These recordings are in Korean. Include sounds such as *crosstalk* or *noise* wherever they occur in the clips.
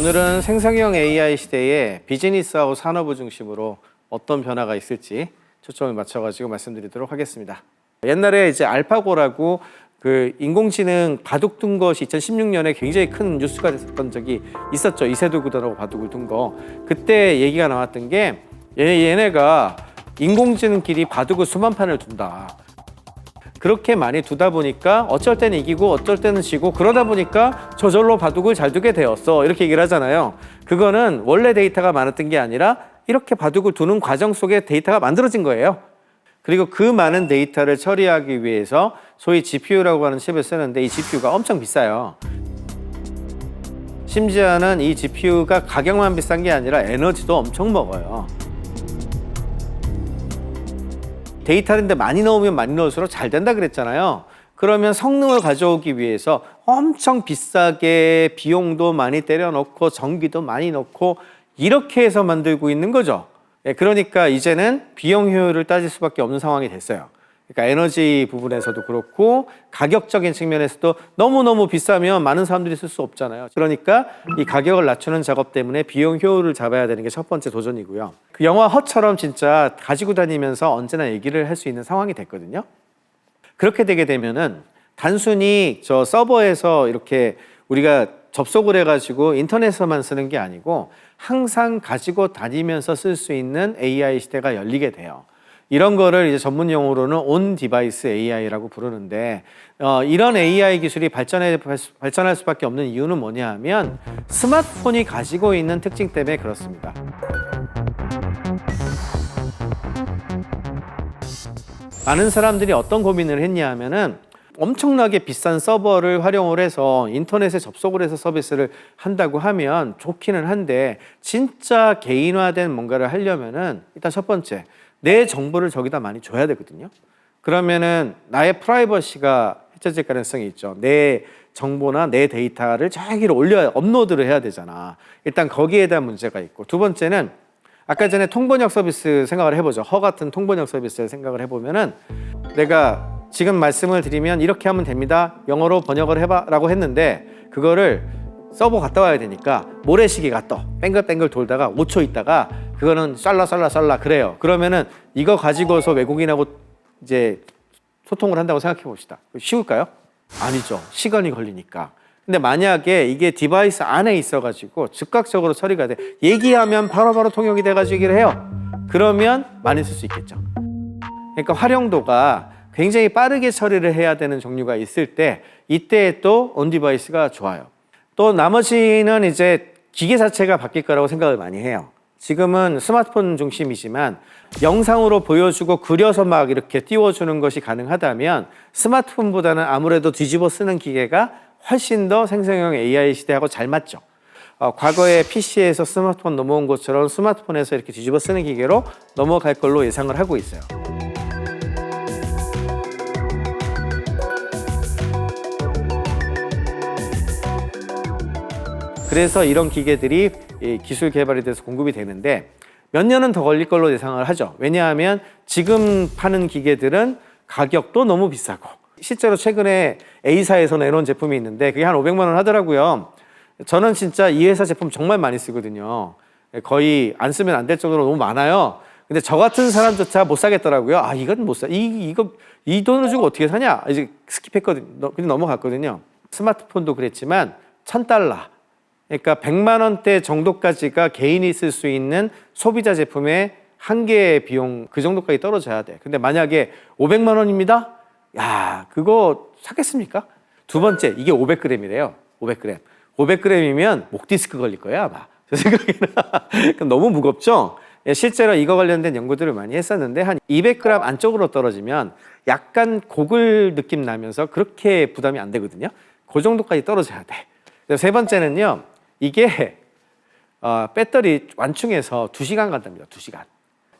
오늘은 생성형 AI 시대에 비즈니스하고 산업을 중심으로 어떤 변화가 있을지 초점을 맞춰가지고 말씀드리도록 하겠습니다. 옛날에 이제 알파고라고 그 인공지능 바둑 둔 것이 2016년에 굉장히 큰 뉴스가 됐었던 적이 있었죠. 이세돌 구단하고 바둑을 둔 거. 그때 얘기가 나왔던 게 얘, 얘네가 인공지능끼리 바둑을 수만 판을 둔다. 그렇게 많이 두다 보니까 어쩔 때는 이기고 어쩔 때는 지고 그러다 보니까 저절로 바둑을 잘 두게 되었어. 이렇게 얘기를 하잖아요. 그거는 원래 데이터가 많았던 게 아니라 이렇게 바둑을 두는 과정 속에 데이터가 만들어진 거예요. 그리고 그 많은 데이터를 처리하기 위해서 소위 GPU라고 하는 칩을 쓰는데 이 GPU가 엄청 비싸요. 심지어는 이 GPU가 가격만 비싼 게 아니라 에너지도 엄청 먹어요 데이터인데 많이 넣으면 많이 넣을수록 잘 된다 그랬잖아요. 그러면 성능을 가져오기 위해서 엄청 비싸게 비용도 많이 때려 넣고 전기도 많이 넣고 이렇게 해서 만들고 있는 거죠. 예, 그러니까 이제는 비용 효율을 따질 수밖에 없는 상황이 됐어요. 그러니까 에너지 부분에서도 그렇고 가격적인 측면에서도 너무너무 비싸면 많은 사람들이 쓸 수 없잖아요. 그러니까 이 가격을 낮추는 작업 때문에 비용 효율을 잡아야 되는 게 첫 번째 도전이고요. 그 영화 허처럼 진짜 가지고 다니면서 언제나 얘기를 할 수 있는 상황이 됐거든요. 그렇게 되게 되면은 단순히 저 서버에서 이렇게 우리가 접속을 해가지고 인터넷에서만 쓰는 게 아니고 항상 가지고 다니면서 쓸 수 있는 AI 시대가 열리게 돼요. 이런 거를 이제 전문 용어로는 온 디바이스 AI라고 부르는데 어, 이런 AI 기술이 발전해 발전할 수밖에 없는 이유는 뭐냐 하면 스마트폰이 가지고 있는 특징 때문에 그렇습니다. 많은 사람들이 어떤 고민을 했냐 하면은 엄청나게 비싼 서버를 활용을 해서 인터넷에 접속을 해서 서비스를 한다고 하면 좋기는 한데 진짜 개인화된 뭔가를 하려면은 일단 첫 번째 내 정보를 저기다 많이 줘야 되거든요. 그러면은 나의 프라이버시가 해쳐질 가능성이 있죠. 내 정보나 내 데이터를 저기로 올려 업로드를 해야 되잖아. 일단 거기에 대한 문제가 있고 두 번째는 아까 전에 통번역 서비스 생각을 해보죠. 허 같은 통번역 서비스를 생각을 해보면은 내가 지금 말씀을 드리면 이렇게 하면 됩니다. 영어로 번역을 해봐라고 했는데 그거를 서버 갔다 와야 되니까 모래시계가 떠 뺑글뺑글 돌다가 5초 있다가 그거는 쌀라 쌀라 쌀라 그래요. 그러면은 이거 가지고서 외국인하고 이제 소통을 한다고 생각해 봅시다. 쉬울까요? 아니죠. 시간이 걸리니까. 근데 만약에 이게 디바이스 안에 있어 가지고 즉각적으로 처리가 돼 얘기하면 바로바로 통역이 돼 가지고 얘기를 해요. 그러면 많이 쓸 수 있겠죠. 그러니까 활용도가 굉장히 빠르게 처리를 해야 되는 종류가 있을 때 이때 또 온디바이스가 좋아요. 또 나머지는 이제 기계 자체가 바뀔 거라고 생각을 많이 해요. 지금은 스마트폰 중심이지만 영상으로 보여주고 그려서 막 이렇게 띄워주는 것이 가능하다면 스마트폰보다는 아무래도 뒤집어 쓰는 기계가 훨씬 더 생성형 AI 시대하고 잘 맞죠. 어, 과거에 PC에서 스마트폰 넘어온 것처럼 스마트폰에서 이렇게 뒤집어 쓰는 기계로 넘어갈 걸로 예상을 하고 있어요. 그래서 이런 기계들이 이 기술 개발이 돼서 공급이 되는데 몇 년은 더 걸릴 걸로 예상을 하죠. 왜냐하면 지금 파는 기계들은 가격도 너무 비싸고 실제로 최근에 A사에서 내놓은 제품이 있는데 그게 한 500만 원 하더라고요. 저는 진짜 이 회사 제품 정말 많이 쓰거든요. 거의 안 쓰면 안 될 정도로 너무 많아요. 근데 저 같은 사람조차 못 사겠더라고요. 아, 이건 못 사. 이, 이거, 이 돈을 주고 어떻게 사냐? 이제 스킵했거든요. 근데 넘어갔거든요. 스마트폰도 그랬지만, 천 달러. 그러니까 100만 원대 정도까지가 개인이 쓸 수 있는 소비자 제품의 한 개의 비용 그 정도까지 떨어져야 돼. 근데 만약에 500만 원입니다. 야, 그거 사겠습니까? 두 번째, 이게 500g이래요. 500g. 500g이면 목 디스크 걸릴 거야, 아마. *laughs* 제 생각에는. 너무 무겁죠? 예, 실제로 이거 관련된 연구들을 많이 했었는데 한 200g 안쪽으로 떨어지면 약간 고글 느낌 나면서 그렇게 부담이 안 되거든요. 그 정도까지 떨어져야 돼. 세 번째는요. 이게 어, 배터리 완충해서 2시간 간답니다. 2시간.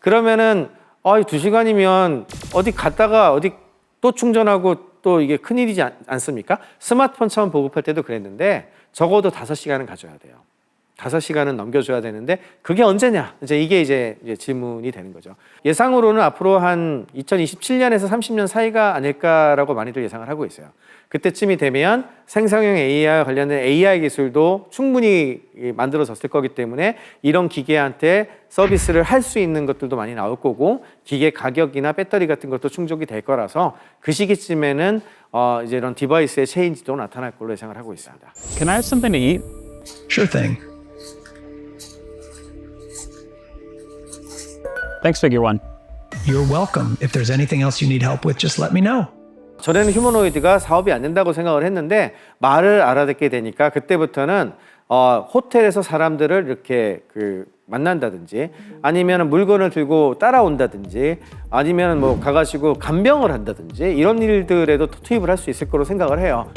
그러면은 어, 2시간이면 어디 갔다가 어디 또 충전하고 또 이게 큰일이지 않, 않습니까? 스마트폰 처음 보급할 때도 그랬는데 적어도 5시간은 가져야 돼요. 다섯 시간은 넘겨줘야 되는데 그게 언제냐? 이제 이게 이제, 이제 질문이 되는 거죠. 예상으로는 앞으로 한 2027년에서 30년 사이가 아닐까라고 많이들 예상을 하고 있어요. 그때쯤이 되면 생성형 AI와 관련된 AI 기술도 충분히 만들어졌을 거기 때문에 이런 기계한테 서비스를 할 수 있는 것들도 많이 나올 거고 기계 가격이나 배터리 같은 것도 충족이 될 거라서 그 시기쯤에는 어 이제 이런 디바이스의 체인지도 나타날 걸로 예상을 하고 있습니다. Can I have something to eat? Sure thing. Thanks, Figure One. You're welcome. If there's anything else you need help with, just let me know. 전에는 휴머노이드가 사업이 안 된다고 생각을 했는데 말을 알아듣게 되니까 그때부터는 어, 호텔에서 사람들을 이렇게 그 만난다든지 아니면 물건을 들고 따라온다든지 아니면 뭐 가가지고 간병을 한다든지 이런 일들에도 투입을 할 수 있을 거로 생각을 해요.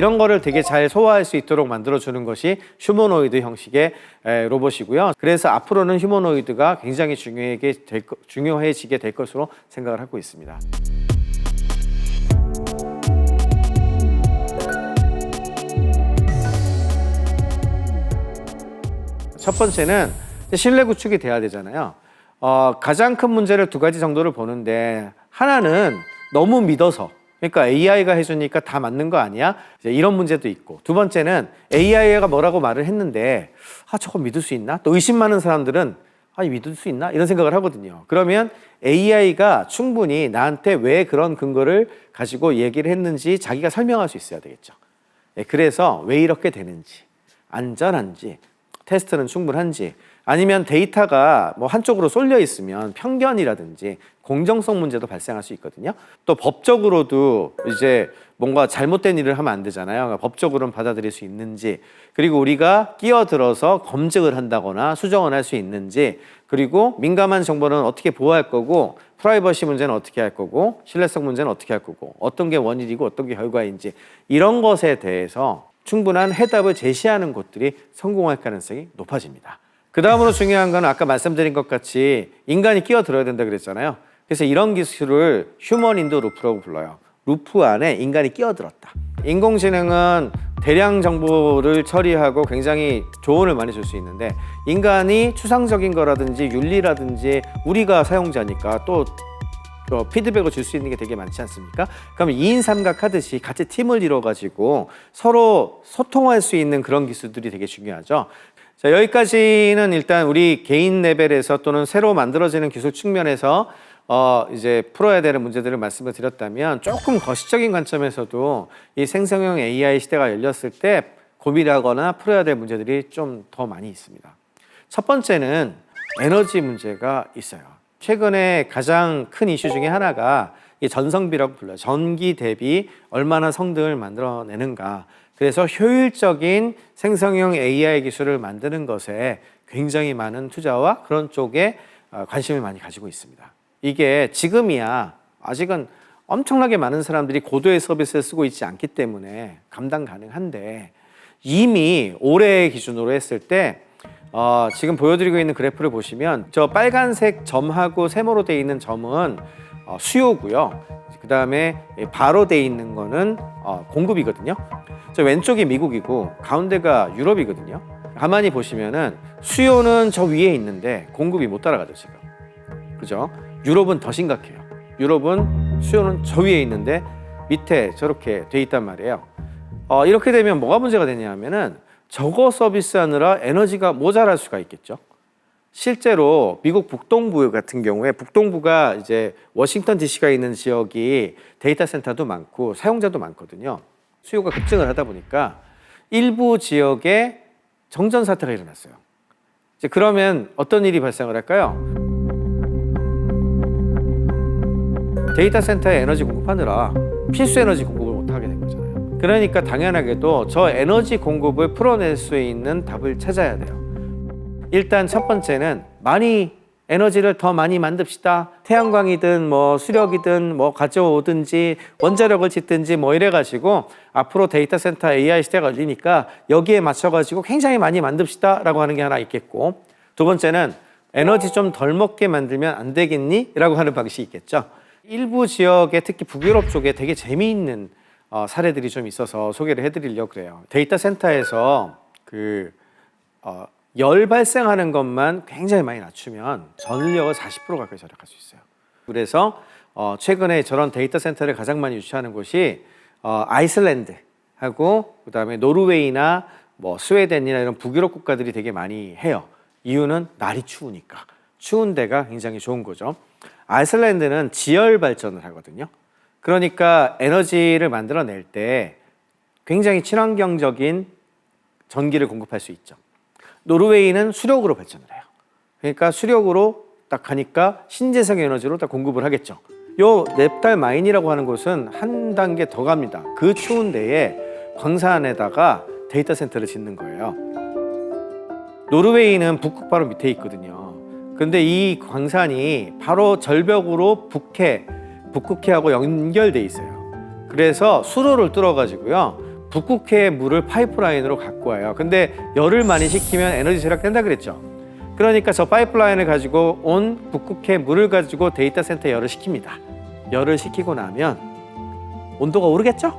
이런 거를 되게 잘 소화할 수 있도록 만들어주는 것이 휴머노이드 형식의 에, 로봇이고요. 그래서 앞으로는 휴머노이드가 굉장히 중요하게 될, 거- 중요해지게 될 것으로 생각을 하고 있습니다. 첫 번째는 신뢰 구축이 돼야 되잖아요. 어, 가장 큰 문제를 두 가지 정도를 보는데 하나는 너무 믿어서 그러니까 AI가 해주니까 다 맞는 거 아니야? 이런 문제도 있고 두 번째는 AI가 뭐라고 말을 했는데 아 저거 믿을 수 있나? 또 의심 많은 사람들은 아 믿을 수 있나? 이런 생각을 하거든요. 그러면 AI가 충분히 나한테 왜 그런 근거를 가지고 얘기를 했는지 자기가 설명할 수 있어야 되겠죠. 예, 그래서 왜 이렇게 되는지 안전한지 테스트는 충분한지 아니면 데이터가 뭐 한쪽으로 쏠려 있으면 편견이라든지 공정성 문제도 발생할 수 있거든요. 또 법적으로도 이제 뭔가 잘못된 일을 하면 안 되잖아요. 그러니까 법적으로는 받아들일 수 있는지 그리고 우리가 끼어들어서 검증을 한다거나 수정을 할 수 있는지 그리고 민감한 정보는 어떻게 보호할 거고 프라이버시 문제는 어떻게 할 거고 신뢰성 문제는 어떻게 할 거고 어떤 게 원인이고 어떤 게 결과인지 이런 것에 대해서 충분한 해답을 제시하는 곳들이 성공할 가능성이 높아집니다. 그 다음으로 중요한 건 아까 말씀드린 것 같이 인간이 끼어들어야 된다 그랬잖아요. 그래서 이런 기술을 휴먼 인도 루프라고 불러요. 루프 안에 인간이 끼어들었다. 인공지능은 대량 정보를 처리하고 굉장히 조언을 많이 줄 수 있는데 인간이 추상적인 거라든지 윤리라든지 우리가 사용자니까 또 어, 피드백을 줄 수 있는 게 되게 많지 않습니까? 그러면 2인 삼각 하듯이 같이 팀을 이뤄가지고 서로 소통할 수 있는 그런 기술들이 되게 중요하죠. 자, 여기까지는 일단 우리 개인 레벨에서 또는 새로 만들어지는 기술 측면에서 어, 이제 풀어야 되는 문제들을 말씀을 드렸다면 조금 거시적인 관점에서도 이 생성형 AI 시대가 열렸을 때 고민하거나 풀어야 될 문제들이 좀 더 많이 있습니다. 첫 번째는 에너지 문제가 있어요. 최근에 가장 큰 이슈 중에 하나가 이 전성비라고 불러요. 전기 대비 얼마나 성능을 만들어내는가. 그래서 효율적인 생성형 AI 기술을 만드는 것에 굉장히 많은 투자와 그런 쪽에 어, 관심을 많이 가지고 있습니다. 이게 지금이야 아직은 엄청나게 많은 사람들이 고도의 서비스를 쓰고 있지 않기 때문에 감당 가능한데 이미 올해 기준으로 했을 때 어, 지금 보여드리고 있는 그래프를 보시면 저 빨간색 점하고 세모로 되어 있는 점은 어, 수요고요. 그 다음에 바로 되어 있는 거는 어, 공급이거든요. 저 왼쪽이 미국이고 가운데가 유럽이거든요. 가만히 보시면은 수요는 저 위에 있는데 공급이 못 따라가죠 지금. 그죠? 유럽은 더 심각해요. 유럽은 수요는 저 위에 있는데 밑에 저렇게 돼 있단 말이에요. 어, 이렇게 되면 뭐가 문제가 되냐면은 저거 서비스하느라 에너지가 모자랄 수가 있겠죠. 실제로 미국 북동부 같은 경우에 북동부가 이제 워싱턴 DC가 있는 지역이 데이터 센터도 많고 사용자도 많거든요. 수요가 급증을 하다 보니까 일부 지역에 정전 사태가 일어났어요. 이제 그러면 어떤 일이 발생을 할까요? 데이터 센터에 에너지 공급하느라 필수 에너지 공급 그러니까 당연하게도 저 에너지 공급을 풀어낼 수 있는 답을 찾아야 돼요. 일단 첫 번째는 많이 에너지를 더 많이 만듭시다. 태양광이든 뭐 수력이든 뭐 가져오든지 원자력을 짓든지 뭐 이래 가지고 앞으로 데이터 센터 AI 시대가 열리니까 여기에 맞춰 가지고 굉장히 많이 만듭시다라고 하는 게 하나 있겠고 두 번째는 에너지 좀 덜 먹게 만들면 안 되겠니? 라고 하는 방식이 있겠죠. 일부 지역에 특히 북유럽 쪽에 되게 재미있는 어, 사례들이 좀 있어서 소개를 해드리려고 그래요. 데이터 센터에서 그 어, 열 발생하는 것만 굉장히 많이 낮추면 전력을 40% 가까이 절약할 수 있어요. 그래서 어, 최근에 저런 데이터 센터를 가장 많이 유치하는 곳이 어, 아이슬란드하고 그다음에 노르웨이나 뭐 스웨덴이나 이런 북유럽 국가들이 되게 많이 해요. 이유는 날이 추우니까. 추운 데가 굉장히 좋은 거죠. 아이슬란드는 지열 발전을 하거든요. 그러니까 에너지를 만들어낼 때 굉장히 친환경적인 전기를 공급할 수 있죠. 노르웨이는 수력으로 발전을 해요. 그러니까 수력으로 딱 하니까 신재생 에너지로 딱 공급을 하겠죠. 요 nep달 마인이라고 하는 곳은 한 단계 더 갑니다. 그 추운 데에 광산에다가 데이터 센터를 짓는 거예요. 노르웨이는 북극 바로 밑에 있거든요. 근데 이 광산이 바로 절벽으로 북해, 북극해하고 연결돼 있어요. 그래서 수로를 뚫어가지고요. 북극해의 물을 파이프라인으로 갖고 와요. 근데 열을 많이 식히면 에너지 절약된다 그랬죠. 그러니까 저 파이프라인을 가지고 온 북극해 물을 가지고 데이터 센터에 열을 식힙니다. 열을 식히고 나면 온도가 오르겠죠?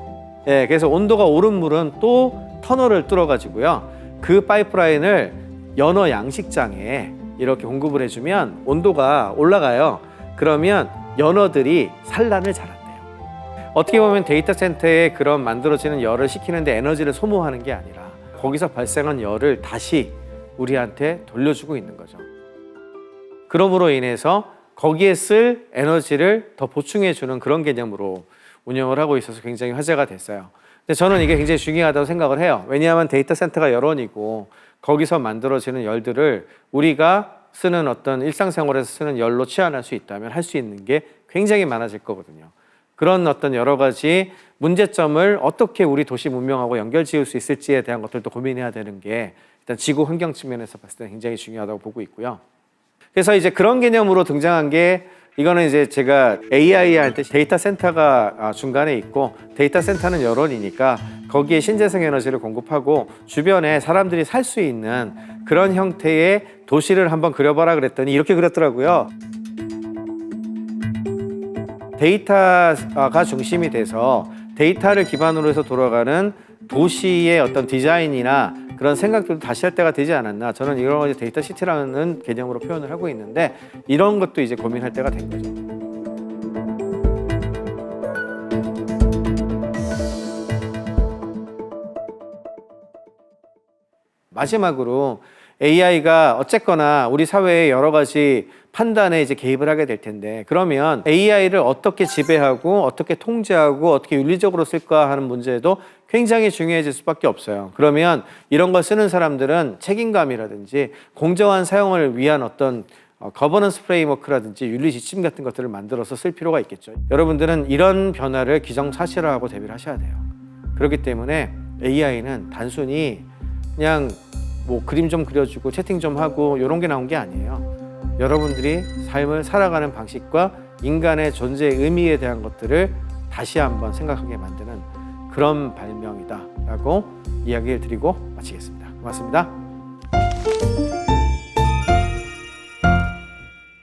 예, 그래서 온도가 오른 물은 또 터널을 뚫어가지고요. 그 파이프라인을 연어 양식장에 이렇게 공급을 해주면 온도가 올라가요. 그러면 연어들이 산란을 잘한대요. 어떻게 보면 데이터 센터에 그런 만들어지는 열을 식히는데 에너지를 소모하는 게 아니라 거기서 발생한 열을 다시 우리한테 돌려주고 있는 거죠. 그러므로 인해서 거기에 쓸 에너지를 더 보충해 주는 그런 개념으로 운영을 하고 있어서 굉장히 화제가 됐어요. 근데 저는 이게 굉장히 중요하다고 생각을 해요. 왜냐하면 데이터 센터가 여론이고 거기서 만들어지는 열들을 우리가 쓰는 어떤 일상생활에서 쓰는 열로 치환할 수 있다면 할 수 있는 게 굉장히 많아질 거거든요. 그런 어떤 여러 가지 문제점을 어떻게 우리 도시 문명하고 연결 지을 수 있을지에 대한 것들도 고민해야 되는 게 일단 지구 환경 측면에서 봤을 때 굉장히 중요하다고 보고 있고요. 그래서 이제 그런 개념으로 등장한 게 이거는 이제 제가 AI 할 때 데이터 센터가 아, 중간에 있고 데이터 센터는 여론이니까 거기에 신재생 에너지를 공급하고 주변에 사람들이 살 수 있는 그런 형태의 도시를 한번 그려봐라 그랬더니 이렇게 그렸더라고요. 데이터가 중심이 돼서 데이터를 기반으로 해서 돌아가는 도시의 어떤 디자인이나 그런 생각들도 다시 할 때가 되지 않았나 저는 이런 데이터 시티라는 개념으로 표현을 하고 있는데 이런 것도 이제 고민할 때가 된 거죠. 마지막으로 AI가 어쨌거나 우리 사회의 여러 가지 판단에 이제 개입을 하게 될 텐데 그러면 AI를 어떻게 지배하고 어떻게 통제하고 어떻게 윤리적으로 쓸까 하는 문제도 굉장히 중요해질 수밖에 없어요. 그러면 이런 걸 쓰는 사람들은 책임감이라든지 공정한 사용을 위한 어떤 어, 거버넌스 프레임워크라든지 윤리 지침 같은 것들을 만들어서 쓸 필요가 있겠죠. 여러분들은 이런 변화를 기정사실화하고 대비를 하셔야 돼요. 그렇기 때문에 AI는 단순히 그냥 뭐 그림 좀 그려주고 채팅 좀 하고 이런 게 나온 게 아니에요. 여러분들이 삶을 살아가는 방식과 인간의 존재의 의미에 대한 것들을 다시 한번 생각하게 만드는 그런 발명이다라고 이야기를 드리고 마치겠습니다. 고맙습니다.